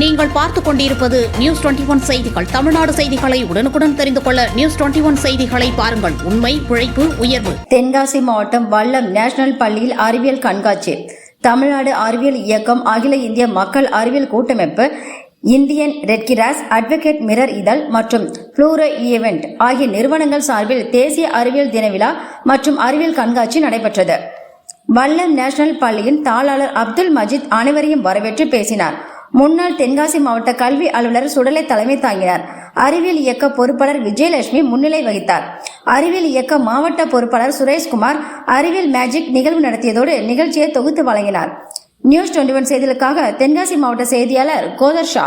நீங்கள் பார்த்துக் கொண்டிருப்பது நியூஸ் டுவெண்டி ஒன் செய்திகள். தமிழ்நாடு செய்திகளை உடனுக்குடன் தெரிந்து கொள்ள நியூஸ் டுவெண்டி ஒன் செய்திகளை பாருங்கள். உண்மை உழைப்பு உயர்வு. தென்காசி மாவட்டம் வல்லம் நேஷனல் பள்ளியில் அறிவியல் கண்காட்சி. தமிழ்நாடு அறிவியல் இயக்கம் அகில இந்திய மக்கள் அறிவியல் கூட்டமைப்பு இந்தியன் ரெட்கிராஸ் அட்வொகேட் மிரர் இதழ் மற்றும் ப்ளூரோ ஈவெண்ட் ஆகிய நிறுவனங்கள் சார்பில் தேசிய அறிவியல் தின விழா மற்றும் அறிவியல் கண்காட்சி நடைபெற்றது. வல்லம் நேஷனல் பள்ளியின் தாளாளர் அப்துல் மஜித் அனைவரையும் வரவேற்று பேசினார். முன்னாள் தென்காசி மாவட்ட கல்வி அலுவலர் சுடலை தலைமை தாங்கினார். அறிவியல் இயக்க பொறுப்பாளர் விஜயலட்சுமி முன்னிலை வகித்தார். அறிவியல் இயக்க மாவட்ட பொறுப்பாளர் சுரேஷ்குமார் அறிவியல் மேஜிக் நிகழ்வு நடத்தியதோடு நிகழ்ச்சியை தொகுத்து வழங்கினார். நியூஸ் டுவெண்ட்டி ஒன் செய்திகளுக்காக தென்காசி மாவட்ட செய்தியாளர் கோதர் ஷா.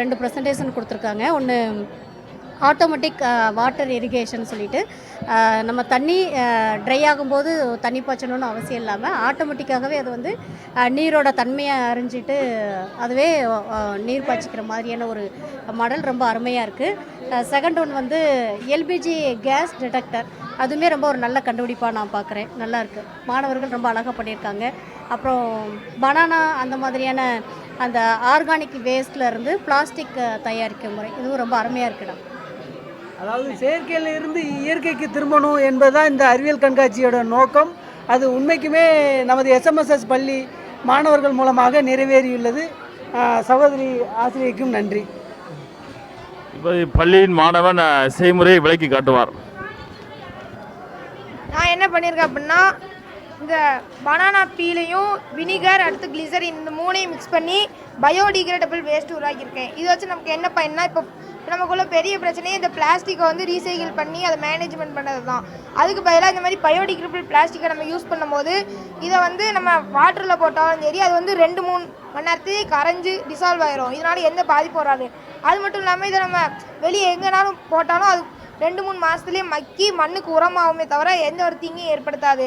ரெண்டு ப்ரெசன்டேஷன் கொடுத்துருக்காங்க. ஒன்று ஆட்டோமேட்டிக் வாட்டர் இரிகேஷன் சொல்லிட்டு நம்ம தண்ணி ட்ரை ஆகும்போது தண்ணி பாய்ச்சணும்னு அவசியம் இல்லாமல் ஆட்டோமேட்டிக்காகவே அது வந்து நீரோட தன்மையை அறிஞ்சிட்டு அதுவே நீர் பாய்ச்சிக்கிற மாதிரியான ஒரு மாடல் ரொம்ப அருமையாக இருக்குது செகண்ட் ஒன் வந்து எல்பிஜி கேஸ் டிடெக்டர் அதுவுமே ரொம்ப ஒரு நல்ல கண்டுபிடிப்பாக நான் பார்க்குறேன் நல்லாயிருக்கு மாணவர்கள் ரொம்ப அழகாக பண்ணியிருக்காங்க. அப்புறம் பனானா அந்த மாதிரியான அந்த ஆர்கானிக் வேஸ்ட்டில் இருந்து பிளாஸ்டிக் தயாரிக்கும் முறை. இதுவும் ரொம்ப அருமையாக இருக்குடா. அதாவது செயற்கையில இருந்து இயற்கைக்கு திரும்பணும் என்பதுதான் இந்த அறிவியல் கண்காட்சியோட நோக்கம். அது உண்மைக்குமே நமது எஸ்எம்எஸ்எஸ் பள்ளி மாணவர்கள் மூலமாக நிறைவேறியுள்ளது. சகோதரி ஆசிரியருக்கும் நன்றி. இப்போ பள்ளியின் மாணவன் செய்முறையை விளக்கி காட்டுவார். நான் என்ன பண்ணியிருக்கேன் அப்படின்னா இந்த பனானா பீலையும் வினிகர் அடுத்து கிளிசரின் இந்த மூணையும் மிக்ஸ் பண்ணி பயோடிகிரேடபிள் வேஸ்ட் உருவாக்கியிருக்கேன். இதை வச்சு நமக்கு என்ன பயன்னா இப்போ நமக்குள்ள பெரிய பிரச்சனையே இந்த பிளாஸ்டிக்கை வந்து ரீசைக்கிள் பண்ணி அதை மேனேஜ்மெண்ட் பண்ணது தான் அதுக்கு பதிலாக இந்த மாதிரி பயோடிகிரேடபிள் பிளாஸ்டிக்கை நம்ம யூஸ் பண்ணும்போது இதை வந்து நம்ம வாட்டரில் போட்டாலும் சரி அது வந்து ரெண்டு மூணு மணி நேரத்தையே கரைஞ்சு டிசால்வ் ஆயிரும். இதனால எந்த பாதிப்பும் வராது. அது மட்டும் இல்லாமல் இதை நம்ம வெளியே எங்கேனாலும் போட்டாலும் அது ரெண்டு மூணு மாதத்துலேயே மக்கி மண்ணுக்கு உரமாகுமே தவிர எந்த ஒரு தீங்கையும் ஏற்படுத்தாது.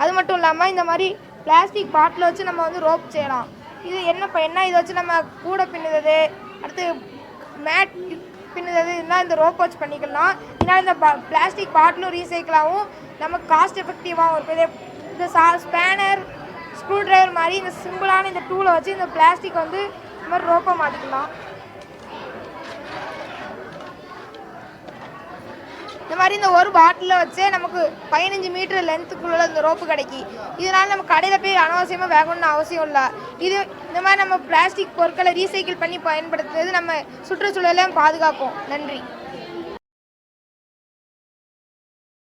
அது மட்டும் இல்லாமல் இந்த மாதிரி பிளாஸ்டிக் பாட்டில் வச்சு நம்ம வந்து ரோப் செய்யலாம். இது என்ன இப்போ என்ன இதை வச்சு நம்ம கூடை பின்னுறது அடுத்து மேட் பின்னுறது இதெல்லாம் இந்த ரோப் வச்சு பண்ணிக்கலாம். இதனால் இந்த பிளாஸ்டிக் பாட்டிலும் ரீசைக்கிள் ஆகும் நமக்கு காஸ்ட் எஃபெக்டிவாகவும் இருக்கும். இதே இந்த சா ஸ்பேனர் ஸ்க்ரூ ட்ரைவர் மாதிரி இந்த சிம்பிளான இந்த டூலை வச்சு இந்த பிளாஸ்டிக் வந்து இந்த மாதிரி ரோப்பை மாற்றிக்கலாம் இந்த மாதிரி இந்த ஒரு பாட்டிலில் வச்சே நமக்கு பதினஞ்சு மீட்டர் லென்த்துக்குள்ள இந்த ரோப்பு கிடைக்கி. இதனால் நம்ம கடையில் போய் அனாவசியமாக வேகணும்னு அவசியம் இல்லை. இது இந்த மாதிரி நம்ம பிளாஸ்டிக் பொருட்களை ரீசைக்கிள் பண்ணி பயன்படுத்துறது நம்ம சுற்றுச்சூழலை பாதுகாப்போம் நன்றி.